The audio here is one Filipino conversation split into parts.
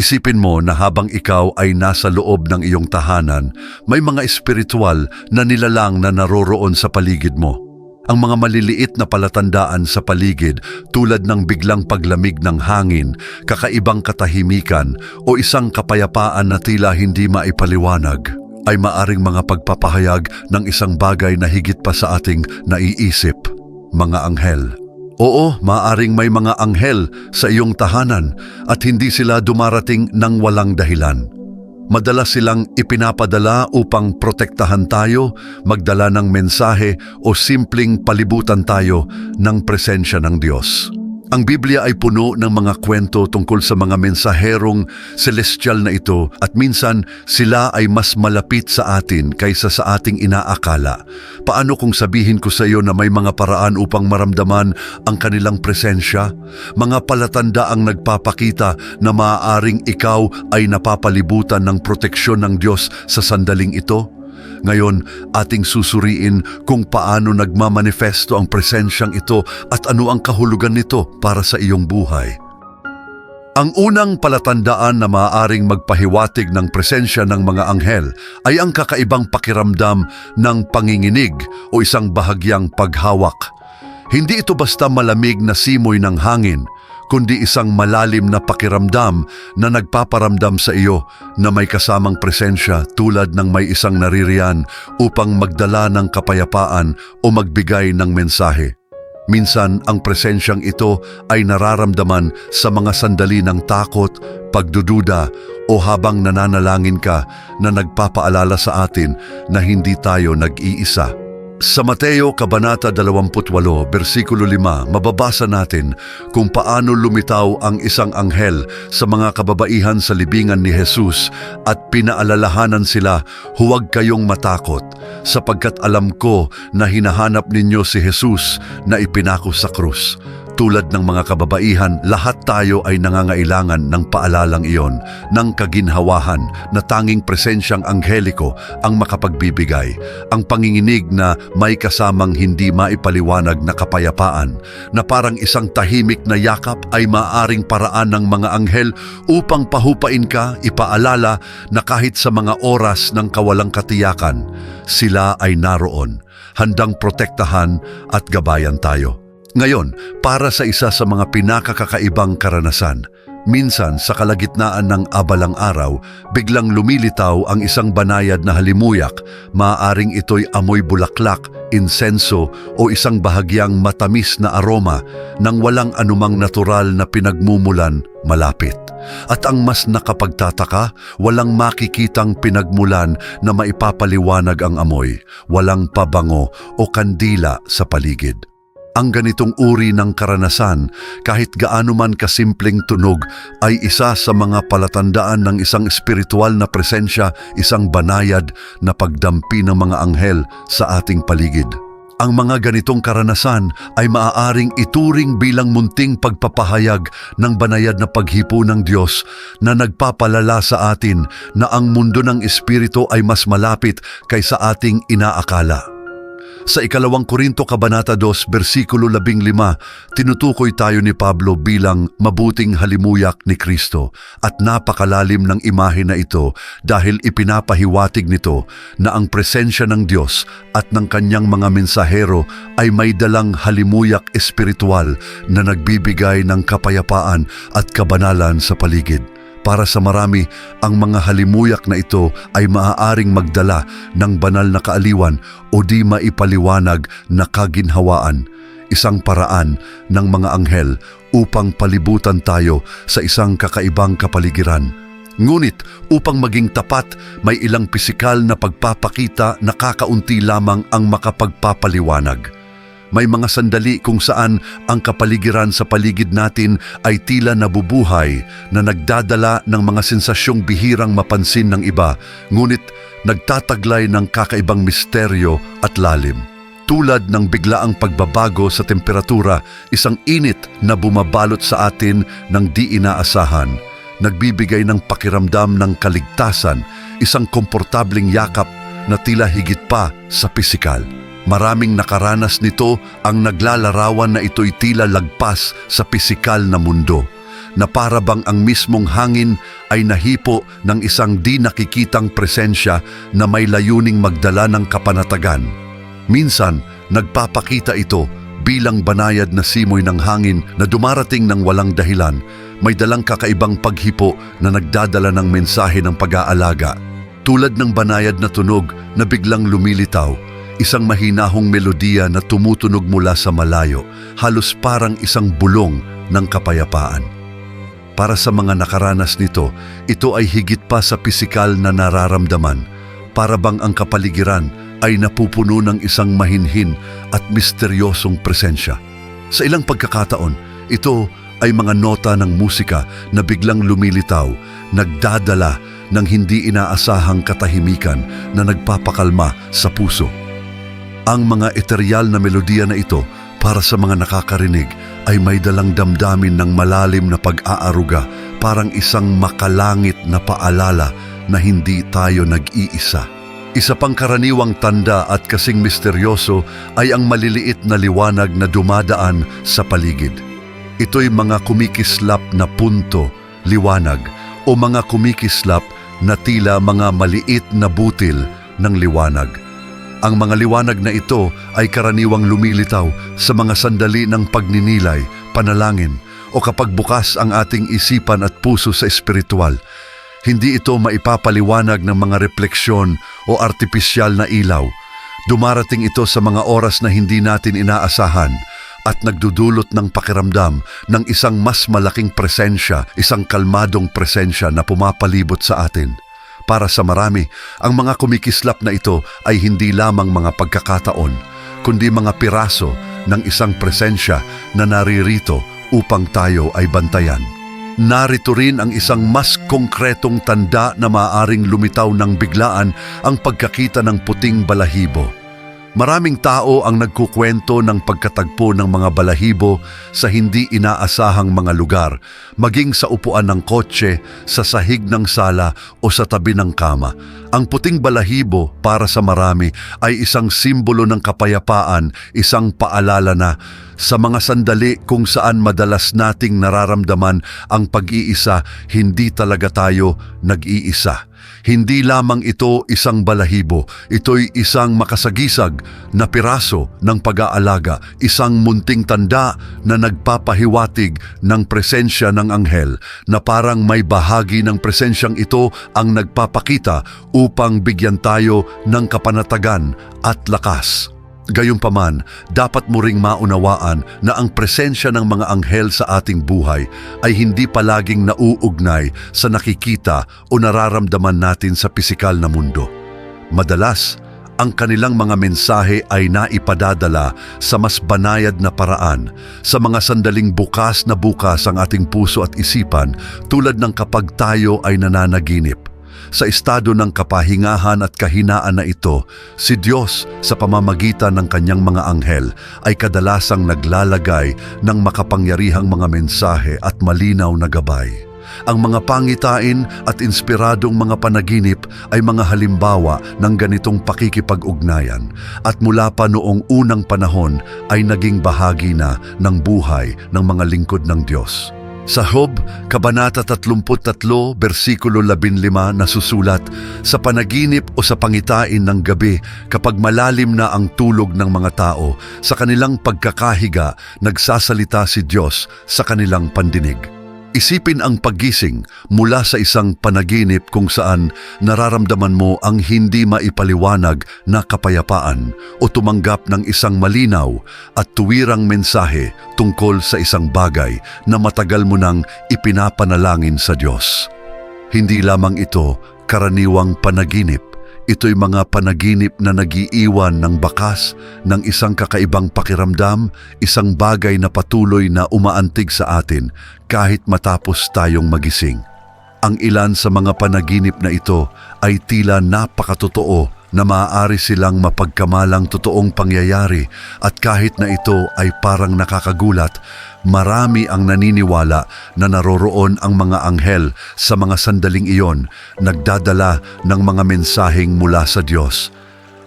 Isipin mo na habang ikaw ay nasa loob ng iyong tahanan, may mga espiritual na nilalang na naroroon sa paligid mo. Ang mga maliliit na palatandaan sa paligid tulad ng biglang paglamig ng hangin, kakaibang katahimikan o isang kapayapaan na tila hindi maipaliwanag ay maaring mga pagpapahayag ng isang bagay na higit pa sa ating naiisip, mga anghel. Oo, maaring may mga anghel sa iyong tahanan at hindi sila dumarating ng walang dahilan. Madalas silang ipinapadala upang protektahan tayo, magdala ng mensahe o simpleng palibutan tayo ng presensya ng Diyos. Ang Biblia ay puno ng mga kwento tungkol sa mga mensaherong celestial na ito at minsan sila ay mas malapit sa atin kaysa sa ating inaakala. Paano kung sabihin ko sa iyo na may mga paraan upang maramdaman ang kanilang presensya? Mga palatanda ang nagpapakita na maaaring ikaw ay napapalibutan ng proteksyon ng Diyos sa sandaling ito? Ngayon, ating susuriin kung paano nagmamanifesto ang presensyang ito at ano ang kahulugan nito para sa iyong buhay. Ang unang palatandaan na maaaring magpahiwatig ng presensya ng mga anghel ay ang kakaibang pakiramdam ng panginginig o isang bahagyang paghawak. Hindi ito basta malamig na simoy ng hangin, kundi isang malalim na pakiramdam na nagpaparamdam sa iyo na may kasamang presensya tulad ng may isang naririyan upang magdala ng kapayapaan o magbigay ng mensahe. Minsan ang presensyang ito ay nararamdaman sa mga sandali ng takot, pagdududa o habang nananalangin ka na nagpapaalala sa atin na hindi tayo nag-iisa. Sa Mateo Kabanata 28, versikulo 5, mababasa natin kung paano lumitaw ang isang anghel sa mga kababaihan sa libingan ni Jesus at pinaalalahanan sila, huwag kayong matakot, sapagkat alam ko na hinahanap ninyo si Jesus na ipinako sa krus. Tulad ng mga kababaihan, lahat tayo ay nangangailangan ng paalalang iyon, ng kaginhawahan na tanging presensyang angheliko ang makapagbibigay. Ang panginginig na may kasamang hindi maipaliwanag na kapayapaan, na parang isang tahimik na yakap ay maaring paraan ng mga anghel upang pahupain ka, ipaalala na kahit sa mga oras ng kawalang katiyakan, sila ay naroon, handang protektahan at gabayan tayo. Ngayon, para sa isa sa mga pinakakakaibang karanasan, minsan sa kalagitnaan ng abalang araw, biglang lumilitaw ang isang banayad na halimuyak, maaaring ito'y amoy bulaklak, insenso o isang bahagyang matamis na aroma ng walang anumang natural na pinagmumulan malapit. At ang mas nakapagtataka, walang makikitang pinagmulan na maipapaliwanag ang amoy, walang pabango o kandila sa paligid. Ang ganitong uri ng karanasan, kahit gaano man kasimpleng tunog, ay isa sa mga palatandaan ng isang espiritual na presensya, isang banayad na pagdampi ng mga anghel sa ating paligid. Ang mga ganitong karanasan ay maaaring ituring bilang munting pagpapahayag ng banayad na paghipo ng Diyos na nagpapalala sa atin na ang mundo ng espiritu ay mas malapit kaysa ating inaakala. Sa ikalawang Korinto Kabanata 2, versikulo 15, tinutukoy tayo ni Pablo bilang mabuting halimuyak ni Kristo at napakalalim ng imahe na ito dahil ipinapahiwatig nito na ang presensya ng Diyos at ng kanyang mga mensahero ay may dalang halimuyak espiritual na nagbibigay ng kapayapaan at kabanalan sa paligid. Para sa marami, ang mga halimuyak na ito ay maaaring magdala ng banal na kaaliwan o di maipaliwanag na kaginhawaan, isang paraan ng mga anghel upang palibutan tayo sa isang kakaibang kapaligiran. Ngunit upang maging tapat, may ilang pisikal na pagpapakita na kakaunti lamang ang makapagpapaliwanag. May mga sandali kung saan ang kapaligiran sa paligid natin ay tila nabubuhay na nagdadala ng mga sensasyong bihirang mapansin ng iba, ngunit nagtataglay ng kakaibang misteryo at lalim. Tulad ng biglaang pagbabago sa temperatura, isang init na bumabalot sa atin ng di inaasahan, nagbibigay ng pakiramdam ng kaligtasan, isang komportabling yakap na tila higit pa sa pisikal. Maraming nakaranas nito ang naglalarawan na ito'y tila lagpas sa pisikal na mundo. na parabang ang mismong hangin ay nahipo ng isang di nakikitang presensya na may layuning magdala ng kapanatagan. Minsan, nagpapakita ito bilang banayad na simoy ng hangin na dumarating ng walang dahilan, may dalang kakaibang paghipo na nagdadala ng mensahe ng pag-aalaga. Tulad ng banayad na tunog na biglang lumilitaw, isang mahinahong melodiya na tumutunog mula sa malayo, halos parang isang bulong ng kapayapaan. Para sa mga nakaranas nito, ito ay higit pa sa pisikal na nararamdaman. Para bang ang kapaligiran ay napupuno ng isang mahinhin at misteryosong presensya. Sa ilang pagkakataon, ito ay mga nota ng musika na biglang lumilitaw, nagdadala ng hindi inaasahang katahimikan na nagpapakalma sa puso. Ang mga eteryal na melodiya na ito para sa mga nakakarinig ay may dalang damdamin ng malalim na pag-aaruga parang isang makalangit na paalala na hindi tayo nag-iisa. Isa pang karaniwang tanda at kasing misteryoso ay ang maliliit na liwanag na dumadaan sa paligid. Ito'y mga kumikislap na punto, liwanag, o mga kumikislap na tila mga maliit na butil ng liwanag. Ang mga liwanag na ito ay karaniwang lumilitaw sa mga sandali ng pagninilay, panalangin, o kapag bukas ang ating isipan at puso sa espiritual. Hindi ito maipapaliwanag ng mga refleksyon o artipisyal na ilaw. Dumarating ito sa mga oras na hindi natin inaasahan at nagdudulot ng pakiramdam ng isang mas malaking presensya, isang kalmadong presensya na pumapalibot sa atin. Para sa marami, ang mga kumikislap na ito ay hindi lamang mga pagkakataon, kundi mga piraso ng isang presensya na naririto upang tayo ay bantayan. Narito rin ang isang mas konkretong tanda na maaaring lumitaw ng biglaan ang pagkakita ng puting balahibo. Maraming tao ang nagkukwento ng pagkatagpo ng mga balahibo sa hindi inaasahang mga lugar, maging sa upuan ng kotse, sa sahig ng sala o sa tabi ng kama. Ang puting balahibo para sa marami ay isang simbolo ng kapayapaan, isang paalala na sa mga sandali kung saan madalas nating nararamdaman ang pag-iisa, hindi talaga tayo nag-iisa. Hindi lamang ito isang balahibo, ito'y isang makasagisag na piraso ng pag-aalaga, isang munting tanda na nagpapahiwatig ng presensya ng anghel na parang may bahagi ng presensyang ito ang nagpapakita upang bigyan tayo ng kapanatagan at lakas. Gayunpaman, dapat mo ring maunawaan na ang presensya ng mga anghel sa ating buhay ay hindi palaging nauugnay sa nakikita o nararamdaman natin sa pisikal na mundo. Madalas, ang kanilang mga mensahe ay naipadadala sa mas banayad na paraan, sa mga sandaling bukas na bukas ang ating puso at isipan tulad ng kapag tayo ay nananaginip. Sa estado ng kapahingahan at kahinaan na ito, si Diyos sa pamamagitan ng kanyang mga anghel ay kadalasang naglalagay ng makapangyarihang mga mensahe at malinaw na gabay. Ang mga pangitain at inspiradong mga panaginip ay mga halimbawa ng ganitong pakikipag-ugnayan at mula pa noong unang panahon ay naging bahagi na ng buhay ng mga lingkod ng Diyos. Sa Hob, Kabanata 33, versikulo 15 nasusulat, Sa panaginip o sa pangitain ng gabi, kapag malalim na ang tulog ng mga tao, sa kanilang pagkakahiga, nagsasalita si Diyos sa kanilang pandinig. Isipin ang paggising mula sa isang panaginip kung saan nararamdaman mo ang hindi maipaliwanag na kapayapaan o tumanggap ng isang malinaw at tuwirang mensahe tungkol sa isang bagay na matagal mo nang ipinapanalangin sa Diyos. Hindi lamang ito karaniwang panaginip, ito'y mga panaginip na nagiiwan ng bakas ng isang kakaibang pakiramdam, isang bagay na patuloy na umaantig sa atin kahit matapos tayong magising. Ang ilan sa mga panaginip na ito ay tila napakatotoo na maaari silang mapagkamalang totoong pangyayari at kahit na ito ay parang nakakagulat, marami ang naniniwala na naroroon ang mga anghel sa mga sandaling iyon, nagdadala ng mga mensaheng mula sa Diyos.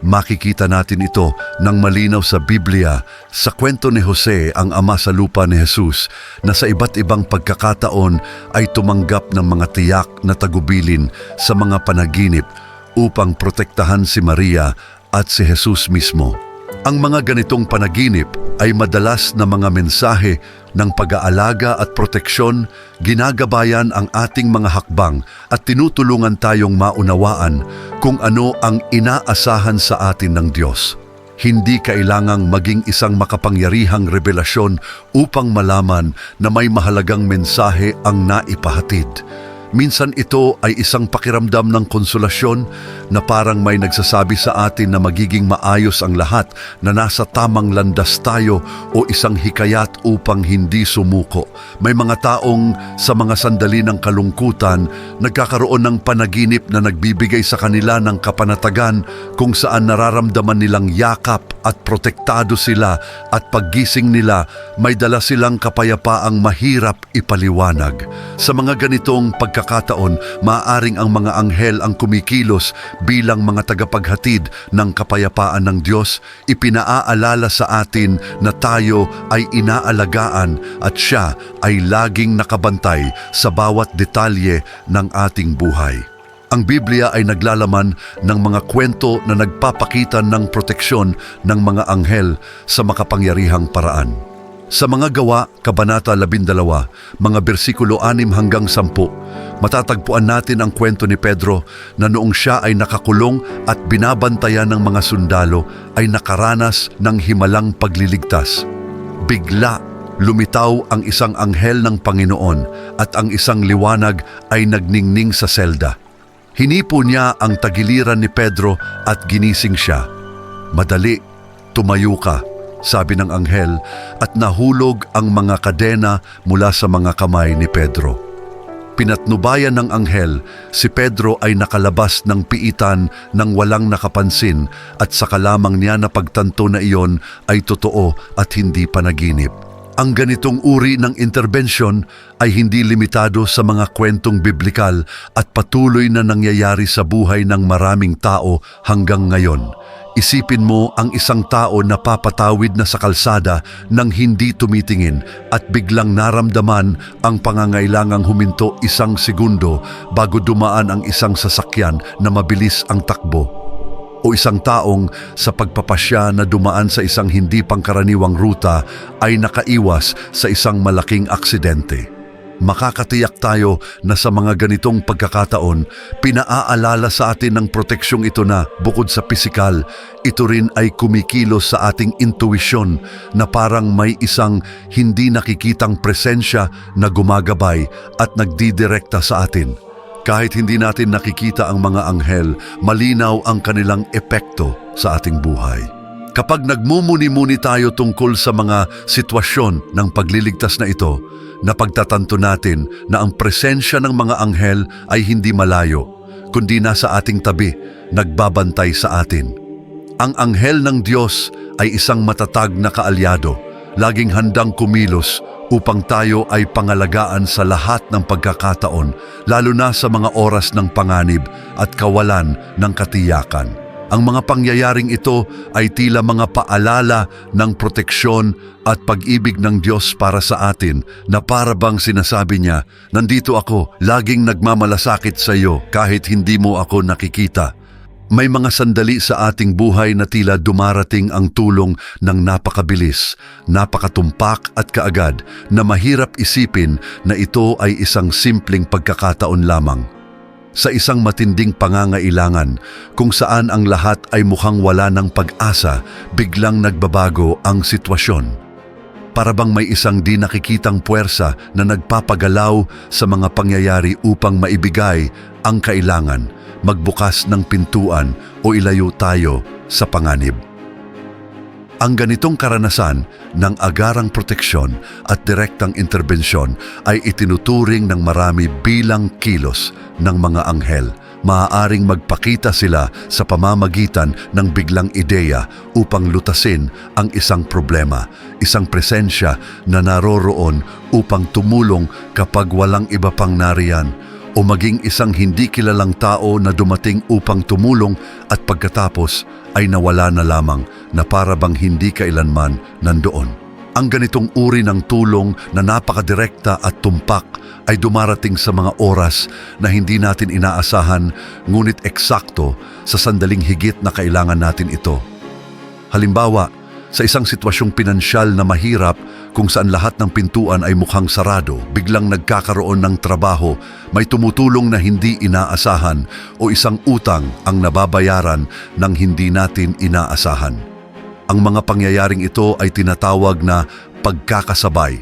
Makikita natin ito ng malinaw sa Biblia sa kwento ni Jose ang ama sa lupa ni Jesus na sa iba't ibang pagkakataon ay tumanggap ng mga tiyak na tagubilin sa mga panaginip upang protektahan si Maria at si Jesus mismo. Ang mga ganitong panaginip ay madalas na mga mensahe ng pag-aalaga at proteksyon, ginagabayan ang ating mga hakbang at tinutulungan tayong maunawaan kung ano ang inaasahan sa atin ng Diyos. Hindi kailangang maging isang makapangyarihang revelasyon upang malaman na may mahalagang mensahe ang naipahatid. Minsan ito ay isang pakiramdam ng konsolasyon na parang may nagsasabi sa atin na magiging maayos ang lahat na nasa tamang landas tayo o isang hikayat upang hindi sumuko. May mga taong sa mga sandali ng kalungkutan nagkakaroon ng panaginip na nagbibigay sa kanila ng kapanatagan kung saan nararamdaman nilang yakap at protektado sila at paggising nila may dala silang kapayapaang mahirap ipaliwanag. Sa mga ganitong pagkakataon, maaring ang mga anghel ang kumikilos bilang mga tagapaghatid ng kapayapaan ng Diyos, ipinaaalala sa atin na tayo ay inaalagaan at siya ay laging nakabantay sa bawat detalye ng ating buhay. Ang Biblia ay naglalaman ng mga kwento na nagpapakita ng proteksyon ng mga anghel sa makapangyarihang paraan. Sa mga gawa, Kabanata 12, mga bersikulo 6 hanggang 10, matatagpuan natin ang kwento ni Pedro na noong siya ay nakakulong at binabantayan ng mga sundalo ay nakaranas ng himalang pagliligtas. Bigla lumitaw ang isang anghel ng Panginoon at ang isang liwanag ay nagningning sa selda. Hinipo niya ang tagiliran ni Pedro at ginising siya. Madali, tumayo ka, sabi ng anghel at nahulog ang mga kadena mula sa mga kamay ni Pedro. Pinatnubayan ng anghel, si Pedro ay nakalabas ng piitan ng walang nakapansin at saka lamang niya na pagtanto na iyon ay totoo at hindi panaginip. Ang ganitong uri ng interbensyon ay hindi limitado sa mga kwentong biblikal at patuloy na nangyayari sa buhay ng maraming tao hanggang ngayon. Isipin mo ang isang tao na papatawid na sa kalsada nang hindi tumitingin at biglang naramdaman ang pangangailangang huminto isang segundo bago dumaan ang isang sasakyan na mabilis ang takbo o isang taong sa pagpapasya na dumaan sa isang hindi pangkaraniwang ruta ay nakaiwas sa isang malaking aksidente. Makakatiyak tayo na sa mga ganitong pagkakataon, pinaaalala sa atin ng proteksyong ito na bukod sa pisikal, ito rin ay kumikilos sa ating intuisyon na parang may isang hindi nakikitang presensya na gumagabay at nagdidirekta sa atin. Kahit hindi natin nakikita ang mga anghel, malinaw ang kanilang epekto sa ating buhay. Kapag nagmumuni-muni tayo tungkol sa mga sitwasyon ng pagliligtas na ito, napagtatanto natin na ang presensya ng mga anghel ay hindi malayo, kundi nasa ating tabi, nagbabantay sa atin. Ang anghel ng Diyos ay isang matatag na kaalyado, laging handang kumilos upang tayo ay pangalagaan sa lahat ng pagkakataon, lalo na sa mga oras ng panganib at kawalan ng katiyakan. Ang mga pangyayaring ito ay tila mga paalala ng proteksyon at pag-ibig ng Diyos para sa atin na para bang sinasabi niya, Nandito ako, laging nagmamalasakit sa iyo kahit hindi mo ako nakikita. May mga sandali sa ating buhay na tila dumarating ang tulong ng napakabilis, napakatumpak at kaagad na mahirap isipin na ito ay isang simpleng pagkakataon lamang. Sa isang matinding pangangailangan kung saan ang lahat ay mukhang wala ng pag-asa, biglang nagbabago ang sitwasyon. Para bang may isang di nakikitang puwersa na nagpapagalaw sa mga pangyayari upang maibigay ang kailangan, magbukas ng pintuan o ilayo tayo sa panganib. Ang ganitong karanasan ng agarang proteksyon at direktang interbensyon ay itinuturing ng marami bilang kilos ng mga anghel. Maaaring magpakita sila sa pamamagitan ng biglang ideya upang lutasin ang isang problema, isang presensya na naroroon upang tumulong kapag walang iba pang nariyan o maging isang hindi kilalang tao na dumating upang tumulong at pagkatapos ay nawala na lamang na para bang hindi kailanman nandoon. Ang ganitong uri ng tulong na napakadirekta at tumpak ay dumarating sa mga oras na hindi natin inaasahan ngunit eksakto sa sandaling higit na kailangan natin ito. Halimbawa, sa isang sitwasyong pinansyal na mahirap kung saan lahat ng pintuan ay mukhang sarado, biglang nagkakaroon ng trabaho, may tumutulong na hindi inaasahan o isang utang ang nababayaran ng hindi natin inaasahan. Ang mga pangyayaring ito ay tinatawag na pagkakasabay.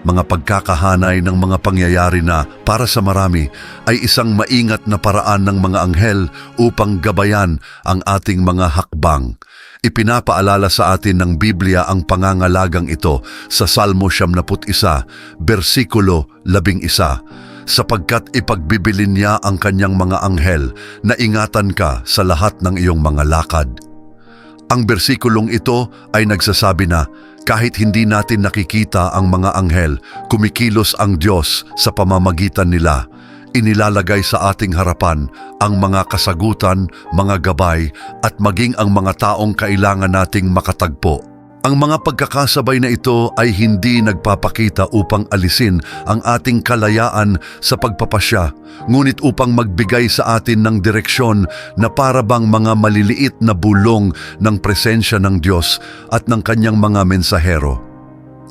Mga pagkakahanay ng mga pangyayari na para sa marami ay isang maingat na paraan ng mga anghel upang gabayan ang ating mga hakbang. Ipinapaalala sa atin ng Biblia ang pangangalagang ito sa Salmo 71, versikulo 11, sapagkat ipagbibilin niya ang kanyang mga anghel na ingatan ka sa lahat ng iyong mga lakad. Ang bersikulong ito ay nagsasabi na kahit hindi natin nakikita ang mga anghel, kumikilos ang Diyos sa pamamagitan nila. Inilalagay sa ating harapan ang mga kasagutan, mga gabay at maging ang mga taong kailangan nating makatagpo. Ang mga pagkakasabay na ito ay hindi nagpapakita upang alisin ang ating kalayaan sa pagpapasya, ngunit upang magbigay sa atin ng direksyon na para bang mga maliliit na bulong ng presensya ng Diyos at ng kanyang mga mensahero.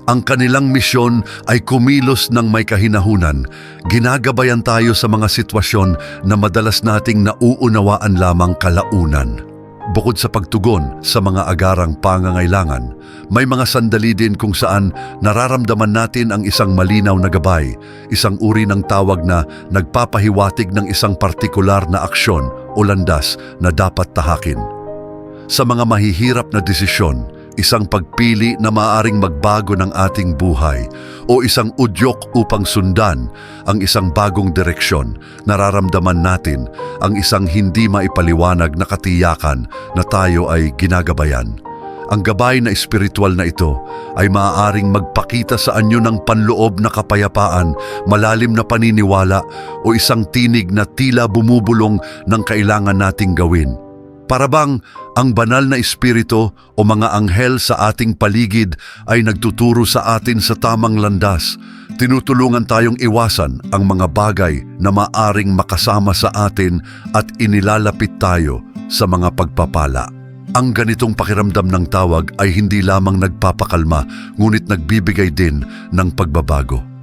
Ang kanilang misyon ay kumilos ng may kahinahunan. Ginagabayan tayo sa mga sitwasyon na madalas nating nauunawaan lamang kalaunan. Bukod sa pagtugon sa mga agarang pangangailangan, may mga sandali din kung saan nararamdaman natin ang isang malinaw na gabay, isang uri ng tawag na nagpapahiwatig ng isang partikular na aksyon o landas na dapat tahakin. Sa mga mahihirap na desisyon, isang pagpili na maaaring magbago ng ating buhay o isang udyok upang sundan ang isang bagong direksyon, nararamdaman natin ang isang hindi maipaliwanag na katiyakan na tayo ay ginagabayan. Ang gabay na espiritual na ito ay maaaring magpakita sa anyo ng panloob na kapayapaan, malalim na paniniwala o isang tinig na tila bumubulong ng kailangan nating gawin. Para bang ang banal na espiritu o mga anghel sa ating paligid ay nagtuturo sa atin sa tamang landas. Tinutulungan tayong iwasan ang mga bagay na maaring makasama sa atin at inilalapit tayo sa mga pagpapala. Ang ganitong pakiramdam ng tawag ay hindi lamang nagpapakalma ngunit nagbibigay din ng pagbabago.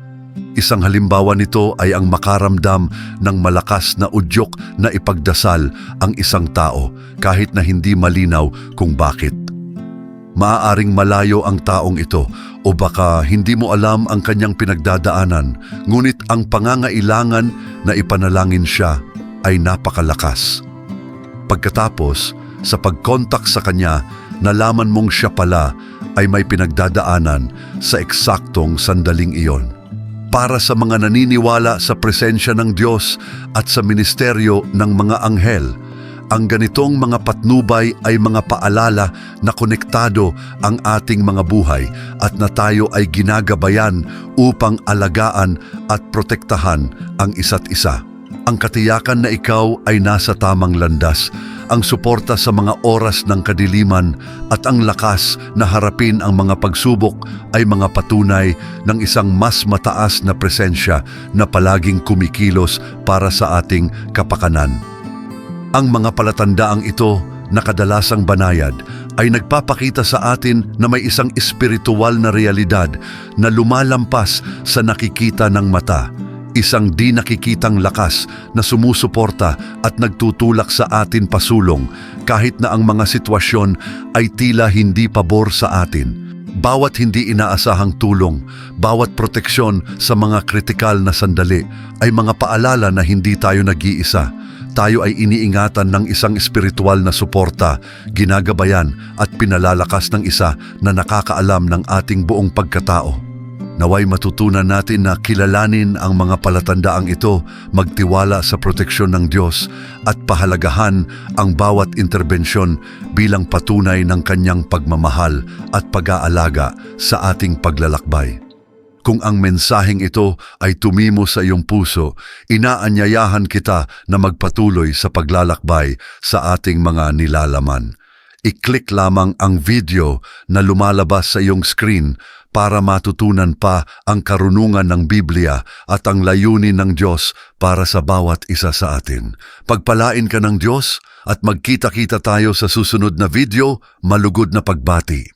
Isang halimbawa nito ay ang makaramdam ng malakas na udyok na ipagdasal ang isang tao kahit na hindi malinaw kung bakit. Maaaring malayo ang taong ito o baka hindi mo alam ang kanyang pinagdadaanan, ngunit ang pangangailangan na ipanalangin siya ay napakalakas. Pagkatapos, sa pagkontak sa kanya, nalaman mong siya pala ay may pinagdadaanan sa eksaktong sandaling iyon para sa mga naniniwala sa presensya ng Diyos at sa ministeryo ng mga anghel. Ang ganitong mga patnubay ay mga paalala na konektado ang ating mga buhay at na tayo ay ginagabayan upang alagaan at protektahan ang isa't isa. Ang katiyakan na ikaw ay nasa tamang landas ang suporta sa mga oras ng kadiliman at ang lakas na harapin ang mga pagsubok ay mga patunay ng isang mas mataas na presensya na palaging kumikilos para sa ating kapakanan. Ang mga palatandaang ito na kadalasang banayad ay nagpapakita sa atin na may isang espiritual na realidad na lumalampas sa nakikita ng mata isang di nakikitang lakas na sumusuporta at nagtutulak sa atin pasulong kahit na ang mga sitwasyon ay tila hindi pabor sa atin. Bawat hindi inaasahang tulong, bawat proteksyon sa mga kritikal na sandali ay mga paalala na hindi tayo nag-iisa. Tayo ay iniingatan ng isang espiritual na suporta, ginagabayan at pinalalakas ng isa na nakakaalam ng ating buong pagkatao. Naway matutunan natin na kilalanin ang mga palatandaang ito, magtiwala sa proteksyon ng Diyos at pahalagahan ang bawat interbensyon bilang patunay ng kanyang pagmamahal at pag-aalaga sa ating paglalakbay. Kung ang mensaheng ito ay tumimo sa iyong puso, inaanyayahan kita na magpatuloy sa paglalakbay sa ating mga nilalaman. I-click lamang ang video na lumalabas sa iyong screen para matutunan pa ang karunungan ng Biblia at ang layunin ng Diyos para sa bawat isa sa atin. Pagpalain ka ng Diyos at magkita-kita tayo sa susunod na video, malugod na pagbati.